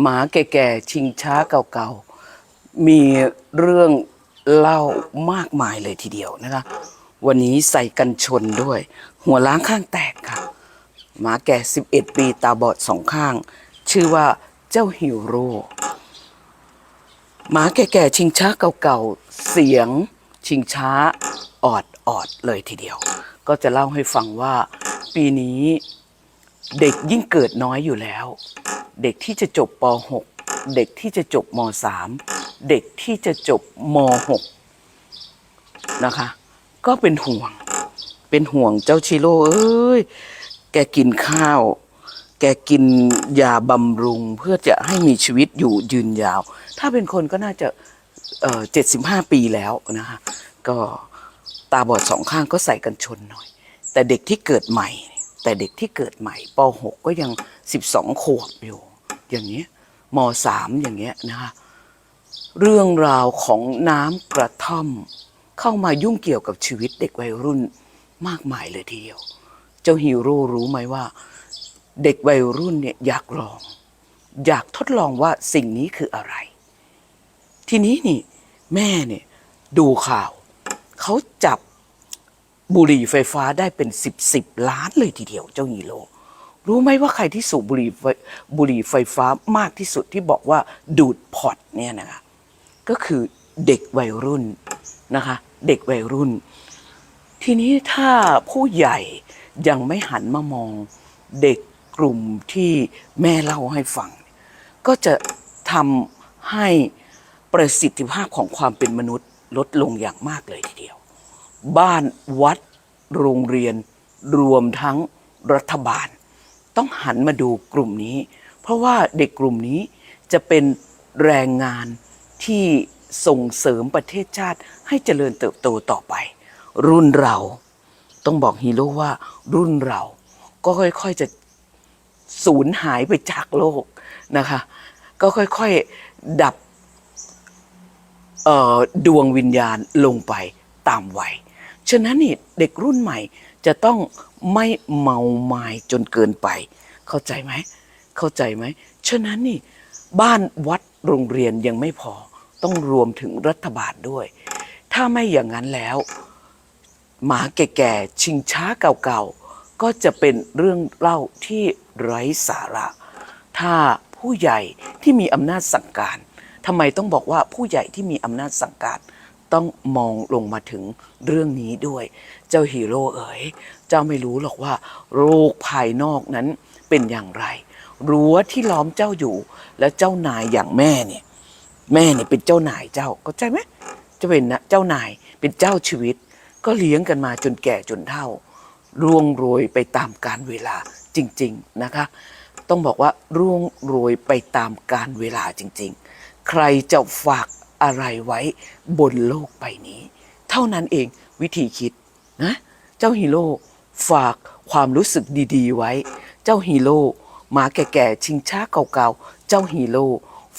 หมาแก่ๆ ชิงช้าเก่าๆ มีเรื่องเล่ามากมายเลยทีเดียวนะคะ วันนี้ใส่กันชนด้วย หัวล้างข้างแตกค่ะ หมาแก่ 11 ปีตาบอดสองข้าง ชื่อว่าเจ้าฮิวโร่หมาแก่ๆ ชิงช้าเก่าๆ เสียงชิงช้าออดออดเลยทีเดียว ก็จะเล่าให้ฟังว่าปีนี้เด็กยิ่งเกิดน้อยอยู่แล้ว เด็กที่จะจบป .6 เด็กที่จะจบม .3 เด็กที่จะจบม .6 นะคะ ก็เป็นห่วง เป็นห่วงเจ้าชิโร่เอ้ย แกกินข้าว แกกินยาบำรุงเพื่อจะให้มีชีวิตอยู่ยืนยาว ถ้าเป็นคนก็น่าจะเอ่อเจ็ดสิบห้าปีแล้วนะคะ ก็ตาบอดสองข้างก็ใส่กันชนหน่อย แต่เด็กที่เกิดใหม่ แต่เด็กที่เกิดใหม่ป .6 ก็ยัง 12 ขวบอยู่ อย่างเงี้ยม .3 อย่างเงี้ยนะคะเรื่องราวของน้ำกระท่อม เข้ามายุ่งเกี่ยวกับชีวิตเด็กวัยรุ่นมากมายเลยทีเดียว เจ้าฮีโร่รู้ไหมว่า เด็กวัยรุ่นเนี่ยอยากลอง อยากทดลองว่าสิ่งนี้คืออะไร ทีนี้นี่ แม่เนี่ยดูข่าว เขาจับบุหรี่ไฟฟ้าได้เป็นสิบสิบล้านเลยทีเดียวเจ้าฮีโร่ รู้ไหมว่าใครที่สูบบุหรี่ไฟบุหรี่ไฟฟ้ามากที่สุดที่บอกว่าดูดพอร์ตเนี่ยนะคะก็คือเด็กวัยรุ่นนะคะ เด็กวัยรุ่น ทีนี้ถ้าผู้ใหญ่ยังไม่หันมามองเด็กกลุ่มที่แม่เล่าให้ฟัง ก็จะทำให้ประสิทธิภาพของความเป็นมนุษย์ลดลงอย่างมากเลยทีเดียว บ้านวัด โรงเรียน รวมทั้งรัฐบาล ต้องหันมาดูกลุ่มนี้ เพราะว่าเด็กกลุ่มนี้จะเป็นแรงงานที่ส่งเสริมประเทศชาติให้เจริญเติบโตต่อไป รุ่นเราต้องบอกฮีโร่ว่ารุ่นเราก็ค่อยๆจะสูญหายไปจากโลกนะคะ ก็ค่อยๆดับดวงวิญญาณลงไปตามวัย ฉะนั้นนี่เด็กรุ่นใหม่จะต้องไม่เมาไม้จนเกินไป เข้าใจไหมเข้าใจไหมฉะนั้นนี่บ้านวัดโรงเรียนยังไม่พอต้องรวมถึงรัฐบาลด้วย ถ้าไม่อย่างนั้นแล้ว หมาแก่ๆชิงช้าเก่าๆ ก็จะเป็นเรื่องเล่าที่ไร้สาระ ถ้าผู้ใหญ่ที่มีอำนาจสั่งการทำไมต้องบอกว่าผู้ใหญ่ที่มีอำนาจสั่งการ ต้องมองลงมาถึงเรื่องนี้ด้วย เจ้าฮีโร่เอ๋ยเจ้าไม่รู้หรอกว่าโรคภายนอกนั้นเป็นอย่างไร รั้วที่ล้อมเจ้าอยู่ และเจ้านายอย่างแม่เนี่ย แม่เนี่ยเป็นเจ้านายเจ้าเข้าใจไหมจะเป็นนะเจ้านายเป็นเจ้าชีวิต ก็เลี้ยงกันมาจนแก่จนเฒ่าร่วงโรยไปตามกาลเวลาจริง ๆนะคะ ต้องบอกว่าร่วงโรยไปตามกาลเวลาจริง ๆ ใครจะฝาก อะไรไว้บนโลกใบนี้ เท่านั้นเองวิธีคิดนะเจ้าฮีโร่ฝากความรู้สึกดีๆ ไว้ เจ้าฮีโร่หมาแก่ๆชิงช้าเก่าๆ เจ้าฮีโร่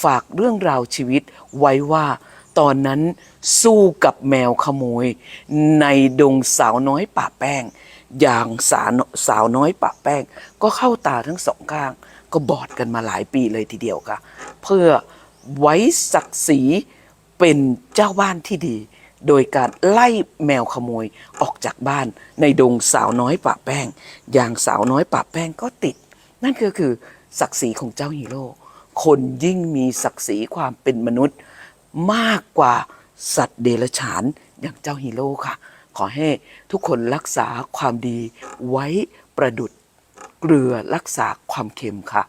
ฝากเรื่องราวชีวิตไว้ว่า ตอนนั้นสู้กับแมวขโมย ในดงสาวน้อยป่าแป้ง อย่างสาวสาวน้อยป่าแป้ง ก็เข้าตาทั้งสองข้าง ก็บอดกันมาหลายปีเลยทีเดียวค่ะ เพื่อไว้ศักดิ์ศรี เป็นเจ้าบ้านที่ดี โดยการไล่แมวขโมยออกจากบ้าน ในดงสาวน้อยป่าแป้ง อย่างสาวน้อยป่าแป้งก็ติด นั่นก็คือศักดิ์ศรีของเจ้าฮีโร่คนยิ่งมีศักดิ์ศรีความเป็นมนุษย์ มากกว่าสัตว์เดรัจฉานอย่างเจ้าฮีโร่ค่ะ ขอให้ทุกคนรักษาความดีไว้ประดุดเกลือรักษาความเค็มค่ะ